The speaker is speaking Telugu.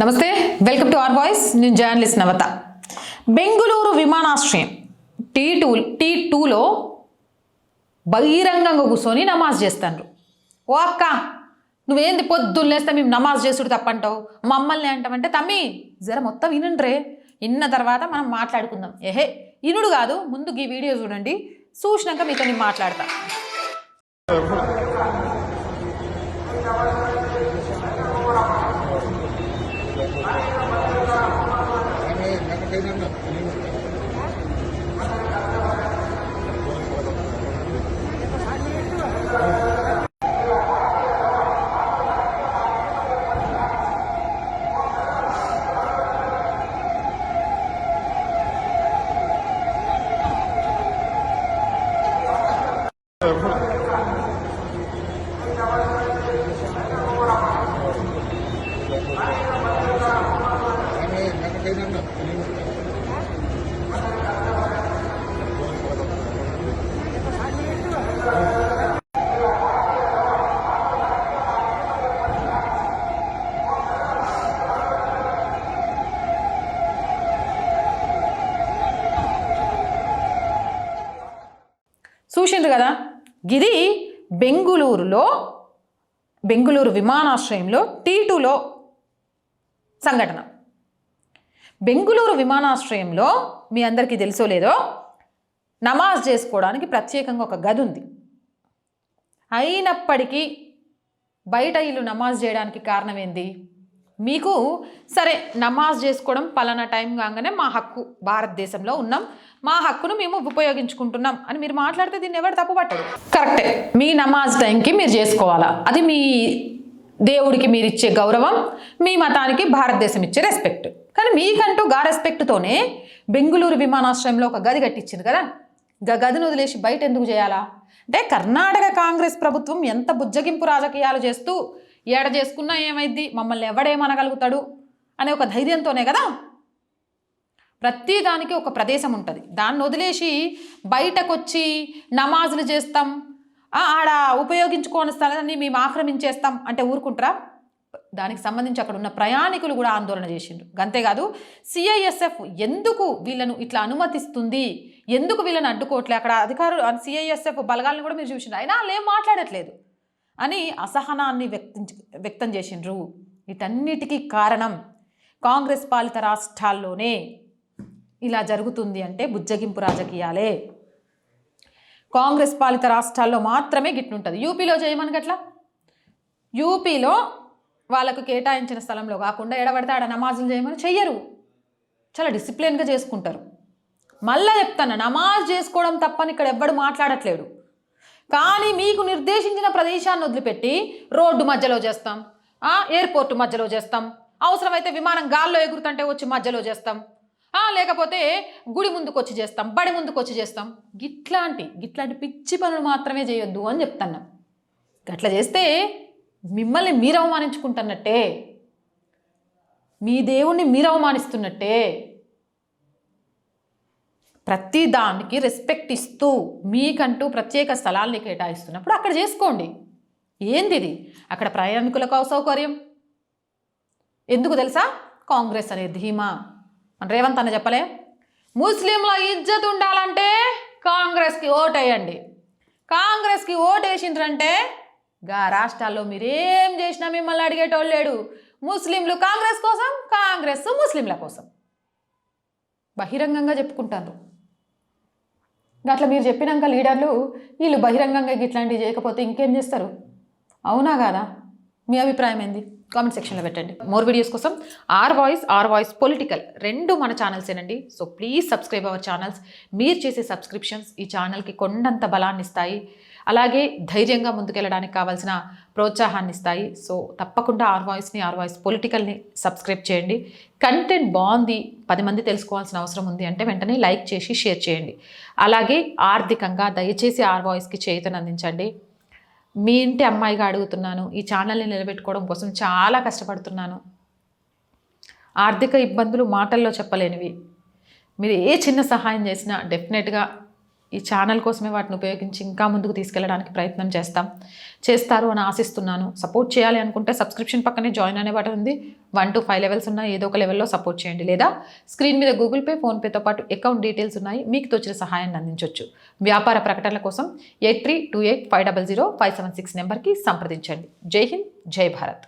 నమస్తే వెల్కమ్ టు ఆర్ వాయిస్ నేను జర్నలిస్ట్ నవత బెంగుళూరు విమానాశ్రయం టీ టూ టీ టూలో బహిరంగంగా కూర్చొని నమాజ్ చేస్తాను ఓ అక్క నువ్వేంది పొద్దున్న లేస్తే మేము నమాజ్ చేసుడు తప్పంటావు? మమ్మల్ని అంటామంటే తమ్మి జర మొత్తం వినండ్రే. విన్న తర్వాత మనం మాట్లాడుకుందాం. ఏహే ఇనుడు కాదు ముందు ఈ వీడియో చూడండి. చూసినాక మీతో నేను మాట్లాడతా. చూసిండ్రు కదా? ఇది బెంగుళూరులో బెంగుళూరు విమానాశ్రయంలో టీ టూలో సంఘటన. బెంగుళూరు విమానాశ్రయంలో మీ అందరికీ తెలుసో లేదో నమాజ్ చేసుకోవడానికి ప్రత్యేకంగా ఒక గది ఉంది. అయినప్పటికీ బయట ఇల్లు నమాజ్ చేయడానికి కారణం ఏంది? మీకు సరే నమాజ్ చేసుకోవడం పలానా టైం కాగానే మా హక్కు భారతదేశంలో ఉన్నాం. మా హక్కును మేము ఉపయోగించుకుంటున్నాం అని మీరు మాట్లాడితే దీన్ని ఎవరు తప్పుపట్టరు కరెక్టే. మీ నమాజ్ టైంకి మీరు చేసుకోవాలా? అది మీ దేవుడికి మీరు ఇచ్చే గౌరవం మీ మతానికి భారతదేశం ఇచ్చే రెస్పెక్ట్ కానీ మీకంటూ గా రెస్పెక్ట్తోనే బెంగుళూరు విమానాశ్రయంలో ఒక గది కట్టించింది కదా? గా గదిని వదిలేసి బయట ఎందుకు చేయాలా? అంటే కర్ణాటక కాంగ్రెస్ ప్రభుత్వం ఎంత బుజ్జగింపు రాజకీయాలు చేస్తూ ఏడ చేసుకున్నా ఏమైద్ది? మమ్మల్ని ఎవడేమనగలుగుతాడు? అనే ఒక ధైర్యంతోనే కదా? ప్రతి దానికి ఒక ప్రదేశం ఉంటుంది. దాన్ని వదిలేసి బయటకొచ్చి నమాజులు చేస్తాం. ఆడ ఉపయోగించుకోని స్థలాన్ని మేము ఆక్రమించేస్తాం అంటే ఊరుకుంటారా? దానికి సంబంధించి అక్కడ ఉన్న ప్రయాణికులు కూడా ఆందోళన చేసిండ్రు. అంతేకాదు సిఐఎస్ఎఫ్ ఎందుకు వీళ్ళను ఇట్లా అనుమతిస్తుంది? ఎందుకు వీళ్ళని అడ్డుకోవట్లే? అక్కడ అధికారులు సిఐఎస్ఎఫ్ బలగాలను కూడా మీరు చూసిండ్రు. అయినా వాళ్ళు ఏం మాట్లాడట్లేదు. అని అసహనాన్ని వ్యక్తం వ్యక్తం చేసిండ్రు. వీటన్నిటికీ కారణం కాంగ్రెస్ పాలిత రాష్ట్రాల్లోనే ఇలా జరుగుతుంది అంటే బుజ్జగింపు రాజకీయాలే. కాంగ్రెస్ పాలిత రాష్ట్రాల్లో మాత్రమే గిట్లుంటుంది. యూపీలో చేయమని గట్లా యూపీలో వాళ్ళకు కేటాయించిన స్థలంలో కాకుండా ఎడబడితే ఆడ నమాజులు చేయమని చెయ్యరు. చాలా డిసిప్లిన్గా చేసుకుంటారు. మళ్ళా చెప్తాను నమాజ్ చేసుకోవడం తప్పని ఇక్కడ ఎవ్వడు మాట్లాడట్లేడు. కానీ మీకు నిర్దేశించిన ప్రదేశాన్ని వదిలిపెట్టి రోడ్డు మధ్యలో చేస్తాం. ఆ, ఎయిర్పోర్ట్ మధ్యలో చేస్తాం. అవసరమైతే విమానం గాల్లో ఎగురుతుంటే వచ్చి మధ్యలో చేస్తాం. ఆ, లేకపోతే గుడి ముందుకు వచ్చి చేస్తాం బడి ముందుకు వచ్చి చేస్తాం. గిట్లాంటి గిట్లాంటి పిచ్చి పనులు మాత్రమే చేయొద్దు అని చెప్తున్నాం. అట్లా చేస్తే మిమ్మల్ని మీరు అవమానించుకుంటున్నట్టే. మీ దేవుణ్ణి మీరు అవమానిస్తున్నట్టే. ప్రతి దానికి రెస్పెక్ట్ ఇస్తూ మీకంటూ ప్రత్యేక స్థలాల్ని కేటాయిస్తున్నప్పుడు అక్కడ చేసుకోండి. ఏంది ఇది? అక్కడ ప్రయాణికులకు అసౌకర్యం. ఎందుకు తెలుసా? కాంగ్రెస్ అనే ధీమా. మన రేవంత్ అన్న చెప్పలే. ముస్లింల ఇజ్జత్ ఉండాలంటే కాంగ్రెస్కి ఓటేయండి. కాంగ్రెస్కి ఓటేసిండ్రంటే గా రాష్ట్రాల్లో మీరేం చేసినా మిమ్మల్ని అడిగేటోళ్ళు లేడు. ముస్లింలు కాంగ్రెస్ కోసం కాంగ్రెస్ ముస్లింల కోసం. బహిరంగంగా చెప్పుకుంటారు అట్లా మీరు చెప్పినాక లీడర్లు వీళ్ళు బహిరంగంగా ఇట్లాంటివి చేయకపోతే ఇంకేం చేస్తారు? అవునా కాదా? మీ అభిప్రాయం ఏంది? కామెంట్ సెక్షన్లో పెట్టండి. మోర్ వీడియోస్ కోసం R voice R voice political రెండు మన ఛానల్సేనండి so please subscribe our channels. మీరు చేసే సబ్స్క్రిప్షన్స్ ఈ ఛానల్కి కొండంత బలాన్ని ఇస్తాయి అలాగే ధైర్యంగా ముందుకెళ్ళడానికి కావాల్సిన ప్రోత్సాహాన్ని ఇస్తాయి సో తప్పకుండా ఆర్ వాయిస్ని ఆర్ వాయిస్ పొలిటికల్ని సబ్స్క్రైబ్ చేయండి. కంటెంట్ బాగుంది పది మంది తెలుసుకోవాల్సిన అవసరం ఉంది అంటే వెంటనే లైక్ చేసి షేర్ చేయండి. అలాగే ఆర్థికంగా దయచేసి ఆర్ వాయిస్కి చేతను అందించండి. మీ ఇంటి అమ్మాయిగా అడుగుతున్నాను ఈ ఛానల్ని నిలబెట్టుకోవడం కోసం చాలా కష్టపడుతున్నాను. ఆర్థిక ఇబ్బందులు మాటల్లో చెప్పలేనివి. మీరు ఏ చిన్న సహాయం చేసినా డెఫినెట్గా ఈ ఛానల్ కోసమే వాటిని ఉపయోగించి ఇంకా ముందుకు తీసుకెళ్ళడానికి ప్రయత్నం చేస్తాం. చేస్తారు అని ఆశిస్తున్నాను. సపోర్ట్ చేయాలి అనుకుంటే సబ్స్క్రిప్షన్ పక్కనే జాయిన్ అనే బటన్ ఉంది. వన్ టు ఫైవ్ లెవెల్స్ ఉన్నాయి ఏదో ఒక లెవెల్లో సపోర్ట్ చేయండి. లేదా స్క్రీన్ మీద గూగుల్ పే ఫోన్పేతో పాటు అకౌంట్ డీటెయిల్స్ ఉన్నాయి. మీకు తోచిన సహాయాన్ని అందించవచ్చు వ్యాపార ప్రకటనల కోసం eight three two eight five double zero five seven six నెంబర్కి సంప్రదించండి. జై హింద్ జై భారత్.